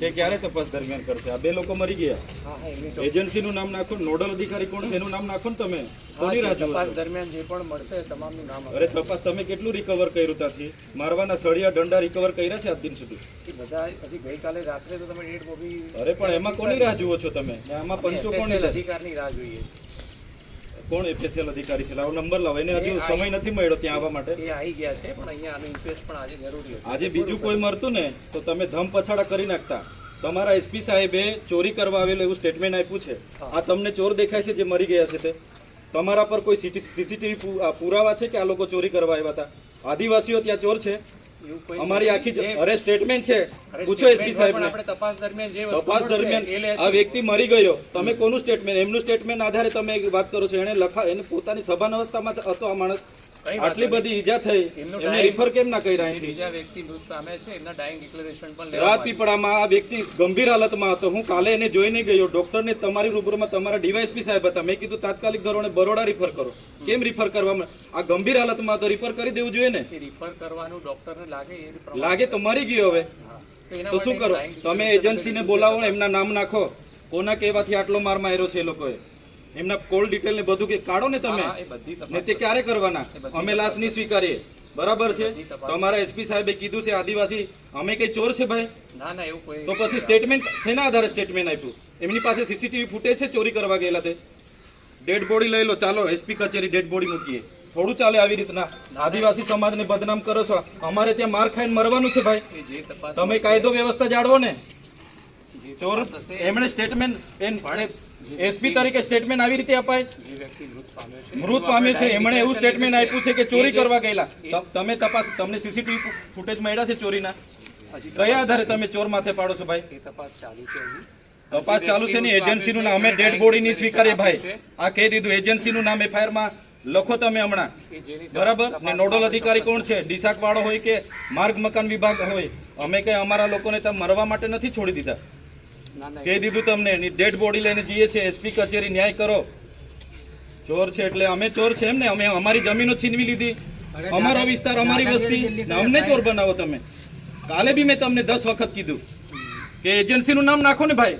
કે ક્યારે તપાસ દરમિયાન કરશે? આ બે લોકો મરી ગયા. એજન્સીનું નામ નાખો નોડલ અધિકારી કોણ એનું નામ નાખો ને તમે. કોની રાહ તપાસ દરમિયાન જે પણ મળશે તમામનું નામ અરે તપાસ તમે કેટલું રિકવર કર્યું ત્યાંથી? મારવાના સળિયા દંડા રિકવર કર્યા છે આજ દિન સુધી. બધા હજી ગઈકાલે રાત્રે તો તમે ડેડ બોબી અરે પણ એમાં કોની રાહ જુઓ છો તમે? આમાં પંચો કોણ અધિકારની રાહ જોઈએ કોણ એપીએસએલ અધિકારી છે? લાવો નંબર લાવો. એને હજુ સમય નથી મળ્યો ત્યાં આવવા માટે. એ આવી ગયા છે પણ અહીંયા આનો ઇન્ટરેસ્ટ પણ આજે જરૂરી આજે બીજું કોઈ મરતું ને તો તમે ધમ પછાડા કરી નાખતા. તમારા એસપી સાહેબે ચોરી કરવા આવેલું એવું સ્ટેટમેન્ટ આપ્યું છે. આ તમને ચોર દેખાય છે જે મરી ગયા છે તે? તમારા પર કોઈ સીસીટીવી પુરાવા છે કે આ લોકો ચોરી કરવા આવ્યા હતા? આદિવાસીઓ ત્યાં ચોર છે? અમારી આખી અરે સ્ટેટમેન્ટ છે. પૂછો એસપી સાહેબને. આપણે તપાસ દરમિયાન જે તપાસ દરમિયાન આ વ્યક્તિ મરી ગયો. તમે કોનું સ્ટેટમેન્ટ એમનું સ્ટેટમેન્ટ આધારે તમે વાત કરો છો. એને લખા એને પોતાની સભાન અવસ્થામાં હતો આ માણસ. આટલી બધી ઈજા થઈ. એમને રિફર કેમ ના કર્યા બીજા વ્યક્તિ પામે છે એમના ડાઇંગ ડિક્લેરેશન પણ રાત પીપળામાં આ વ્યક્તિ ગંભીર હાલતમાં હતો. હું કાલે એને જોઈને ગયો. ડોક્ટરને તમારી રૂબરૂમાં તમારા ડીવાયસપી સાહેબ હતા. મેં કીધું તાત્કાલિક ધોરણે બરોડા રિફર કરો. કેમ રિફર કરવામાં? આ ગંભીર હાલતમાં તો રિફર કરી દેવું જોઈએ ને? રિફર કરવાનું ડોક્ટરને લાગે લાગે તો મરી ગયો હવે. તો શું કરો? તમે એજન્સી એજન્સીને બોલાવો એમના નામ નાખો. કોના કહેવાથી આટલો માર માર્યો છે એ લોકોએ? એમના કોલ ડિટેલ ને બધું કે કાઢો ને તમે. ને તે ક્યારે કરવાના? અમે લાશ નહીં સ્વીકારીએ. બરાબર છે? તમારા એસપી સાહેબે કીધું છે આદિવાસી અમે કઈ ચોર છે ભાઈ? ના ના એવું કોઈ તો પછી સ્ટેટમેન્ટ શેના આધારે સ્ટેટમેન્ટ આપ્યું? એમની પાસે સીસીટીવી ફૂટેજ છે ચોરી કરવા ગયેલા તે? ડેડ બોડી લઈ લો ચાલો એસપી કચેરી ડેડ બોડી મૂકીએ. થોડું ચાલે આવી રીતના. આદિવાસી સમાજને બદનામ કરો છો. અમારે ત્યાં માર ખાઈને મરવાનું છે ભાઈ. તમે કાયદો વ્યવસ્થા જાળવો ને. ચોર એમણે સ્ટેટમેન્ટ એમણે સ્ટેટમેન્ટ એસપી તરીકે સ્ટેટમેન્ટ આવી રીતે અપાય? મૃત પામે છે. એમણે એવું સ્ટેટમેન્ટ આપ્યું છે કે ચોરી કરવા ગયેલા. તમે તપાસ તમને સીસીટીવી ફૂટેજ મળ્યા છે ચોરીના? કયા આધારે તમે ચોર માથે પાડો છો ભાઈ? તપાસ ચાલુ છે ની એજન્સી નું? એજન્સીનું નામ અમે ડેડ બોડી ની સ્વીકારીએ ભાઈ. આ કહી દીધું એજન્સીનું નામ એફઆઈઆરમાં લખો તમે હમણાં. બરાબર? ને નોડલ અધિકારી કોણ છે? ડીસાક વાળો હોય કે માર્ગ મકાન વિભાગ હોય? અમે કઈ અમારા લોકોને તમે મરવા માટે નથી છોડી દીધા? કહી દીધું તમને ડેડ બોડી લઈને જઈએ છીએ એસપી કચેરી ન્યાય કરો. ચોર છે એટલે અમે ચોર છે એમ ને અમે અમારી જમીનો છીનવી લીધી. અમારો વિસ્તાર અમારી વસ્તી. અમને ચોર બનાવો તમે. કાલે બી મેં તમને દસ વખત કીધું કે એજન્સીનું નામ નાખો ને ભાઈ.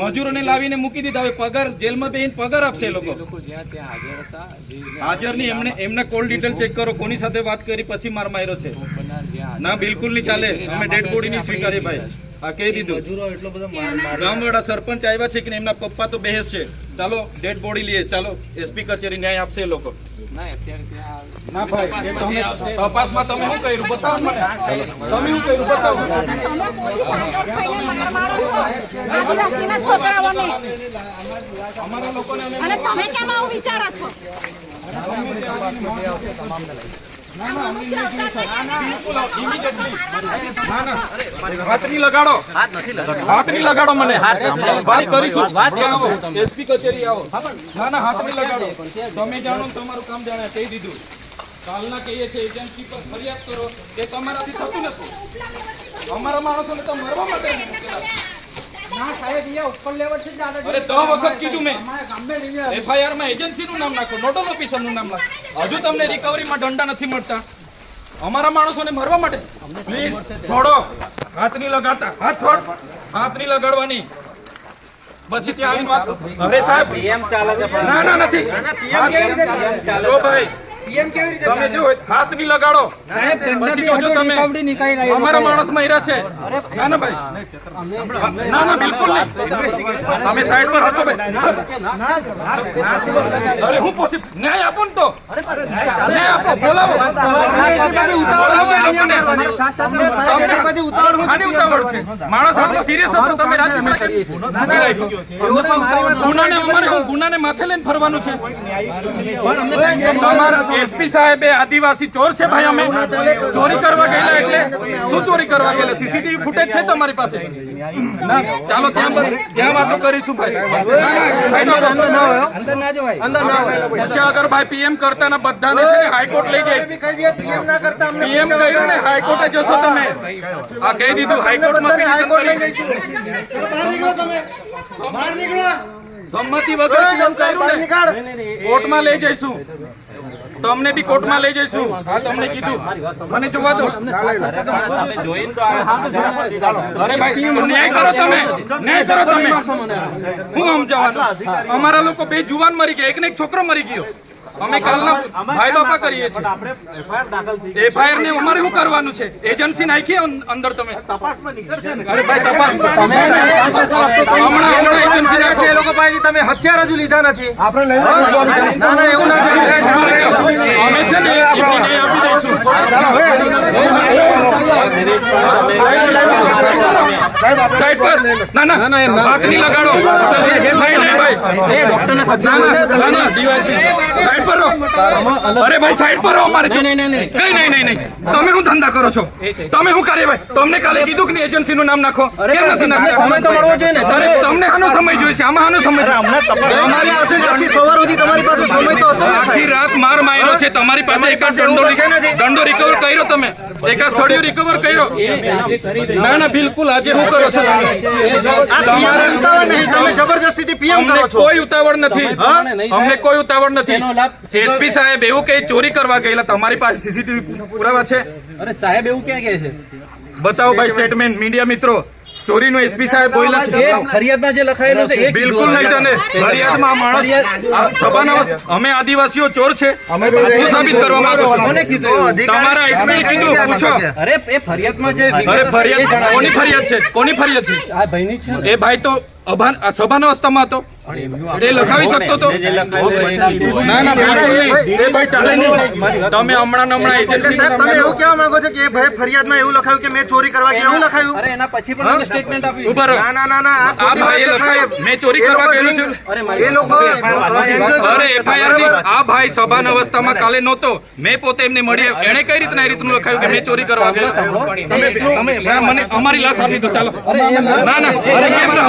મજૂરોને લાવીને મૂકી દીધા હવે પગાર જેલમાં બેહીને પગાર આપશે એ લોકો. હાજર નહીં એમને એમના કોલ ડિટેલ ચેક કરો કોની સાથે વાત કરી પછી માર માર્યો છે. ના બિલકુલ નહીં ચાલે. અમે ડેડ બોડી નહીં સ્વીકારીએ ભાઈ. આ કહી દીધું ગામવાળા સરપંચ આવ્યા છે કે એમના પપ્પા તો બેહેસ છે ચાલો ડેડ બોડી લઈએ ચાલો એસપી કચેરી ન્યાય આપશે એ લોકો ના અત્યારે ત્યાં ના ભાઈ તમે તપાસમાં તમે શું કર્યું બતાવો મને તમે શું કર્યું બતાવો અમારા લોકોને અને તમે કેમ આવું વિચારો છો ના ના હાથ નહીં લગાડો. હાથ લગાડો. મને. વાત કરીશું. ત્યાં આવો. એસપી કચેરી આવો. ના ના હાથ લગાડો. તમે જાણો ને તમારું કામ જાણે. કહી દીધું. કાલના કહીએ છીએ એજન્સી પર ફરિયાદ કરો કે તમારાથી થતું નથી. અમારા માણસોને તો મરવા માટે નહીં મૂકેલા. અરે દહ વખત કીધું મેં. એફઆઈઆરમાં એજન્સી નું નામ નાખો નોડલ ઓફિસરનું નામ નાખો. હજુ તમને રિકવરીમાં દંડા નથી મળતા. અમારા માણસોને મરવા માટે પ્લીઝ છોડો. હાથ નહીં લગાડતા. હાથ છોડ. હાથ નહીં લગાડવાની. પછી ત્યાં આવીને વાત અરે સાહેબ પીએમ ચાલે છે ના ના નથી ભાઈ તમે જો હાથની લગાડો પછી જોજો તમે અમારા માણસ મહિરા છે ના ના ભાઈ ના ના બિલકુલ નહીં તમે સાઈડ પર હતો ભાઈ અરે હું પોસી ન્યાય આપો ને તો ન્યાય આપો બોલાવો માણસ આપણો સિરિયસ હતો તમે રાજપીપળા? ગુનાને માથે લઈને ફરવાનું છે એસપી સાહેબે આદિવાસી ચોર છે ભાઈ અમે. ચોરી કરવા ગયેલા એટલે શું ચોરી કરવા ગયેલા? સીસીટીવી ફૂટેજ છે તમારી પાસે? ના ચાલો ત્યાં ત્યાં વાતો કરીશું ભાઈ. અંદર ના હોય અંદર ના હોય પછી અગર ભાઈ પીએમ કરતા ના બધાને છે હાઈકોર્ટ લઈ જાય. પીએમ કહ્યું ને હાઈકોર્ટે જશો તમે. આ કહી દીધું હાઈકોર્ટમાં પિટિશન કરી. સંમતિ વગર પીએમ કર્યું ને કોર્ટમાં લઈ જઈશું. તમને બી કોર્ટમાં લઈ જઈશું. તમને કીધું. મને જોવા દો અરે ન્યાય કરો તમે. ન્યાય કરો તમે. હું સમજાવવાનું. અમારા લોકો બે જુવાન મરી ગયા. એક ને એક છોકરો મરી ગયો. અમે કાલના ભાઈ બાપા કરીએ છીએ એફઆઈઆર ને અમારે શું કરવાનું છે એજન્સી નાખી અંદર તમે તમે હથિયાર હજુ લીધા નથી ના ના એવું ના ચાલે અમે છે ને એમની ન્યાય આપી દઈશું સાઈડ પર ના ના હાથ નહીં લગાડો નહીં નહીં ભાઈ ના ના ના ના DYSP. સાઈડ પર રહો અરે ભાઈ સાઈડ પર રહો અમારે કઈ નહીં નહીં નહીં નહીં તમે શું ધંધા કરો છો તમે શું કરે ભાઈ તમને કાલે કીધું કે એજન્સી નું નામ નાખો કેમ નથી નાખતા સમય તો મળવો જોઈએ ને અરે તમને આનો સમય જોઈએ છે આમાં આનો સમય અમારી પાસે સવાર સુધી તમારી પાસે સમય તો હતો આખી રાત માર માર્યો છે તમારી પાસે એક દંડો દંડો રિકવર કર્યો તમે એકાદ સળિયો રિકવર કર્યો ના ના બિલકુલ આજે શું કરો છો તમે જબરજસ્તીથી પીએમ કરો છો. કોઈ ઉતાવળ નથી. અમને કોઈ ઉતાવળ નથી. એસપી સાહેબ એવું કઈ ચોરી કરવા ગયેલા તમારી પાસે સીસીટીવી પુરાવા છે. અરે સાહેબ એવું ક્યાં કહે છે? બતાવો ભાઈ સ્ટેટમેન્ટ મીડિયા મિત્રો. ચોરીનું એસપી સાહેબ બોલ્યા છે. ફરિયાદમાં જે લખાયેલું છે એ બિલકુલ નહીં જાણે. ફરિયાદમાં માણસ સભાના અમે આદિવાસીઓ ચોર છે. સાબિત કરવા માંગો છો. કોને કીધું? તમારા એસપી કીધું પૂછો. અરે એ ફરિયાદમાં જે અરે ફરિયાદ કોની ફરિયાદ છે? કોની ફરિયાદ છે? આ ભાઈની છે એ ભાઈ તો અભાન આ અવસ્થામાં હતો? એ લખાવી શકતો તો ના ના એ ભાઈ ચાલે નહીં. તમે હમણાં ને હમણાં એજન્સી સાહેબ તમે એવું કહેવા માંગો છો કે એ ભાઈ ફરિયાદમાં એવું લખાયું કે મેં ચોરી કરવા ગયો? એવું લખાયું? અરે એના પછી પણ સ્ટેટમેન્ટ આપ્યું ઊભા ના ના ના ના આ છે સાહેબ. મેં ચોરી કરવા ગયો છું. અરે એ લોકો અરે એફઆઈઆરની આ ભાઈ સભાન અવસ્થામાં કાલે નહોતો. મેં પોતે એમને મળી એણે કઈ રીતના એ રીતનું લખાયું કે મેં ચોરી કરવા ગયો તમે તમે મને અમારી લાશ આપી દો ચાલો. ના ના અરે કેમ ના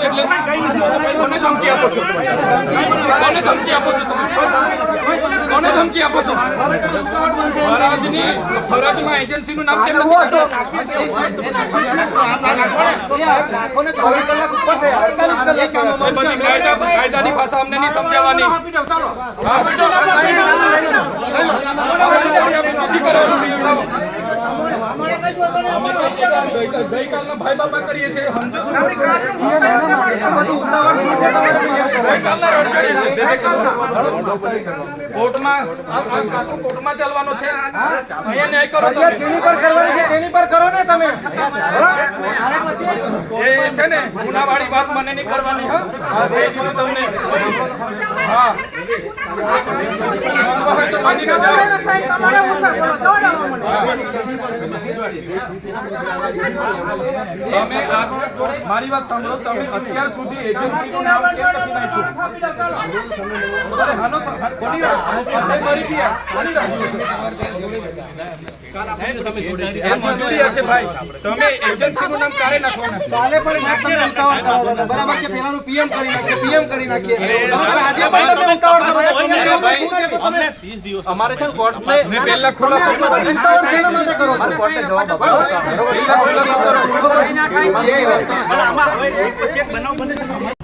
કોને ધમકી આપો છો? કોને ધમકી આપો છો તમે? કોને ધમકી આપો છો? ફરજની ફરજમાં એજન્સીનું નામ કેમ નથી આખોને ચોવીસ કલાક ઉપર થયા, 48 કલાક એ બધી કાયદા કાયદાની ભાષા અમને નહીં સમજાવવાની ગઈકાલના છો? અહીંયા ન્યાય કરો કરો ને તમે છે ને ગુનાવાળી વાત મને નહીં કરવાની, હા તમને તમે મારી વાત સાંભળો, તમે અત્યાર સુધી એજન્સીનું નામ કેમ નથી નાખ્યું અરે સ- કોની રાત? એ ગયા? અમારે છે કોર્ટને પહેલા ખુલ્લા કરો છો જવાબ આપો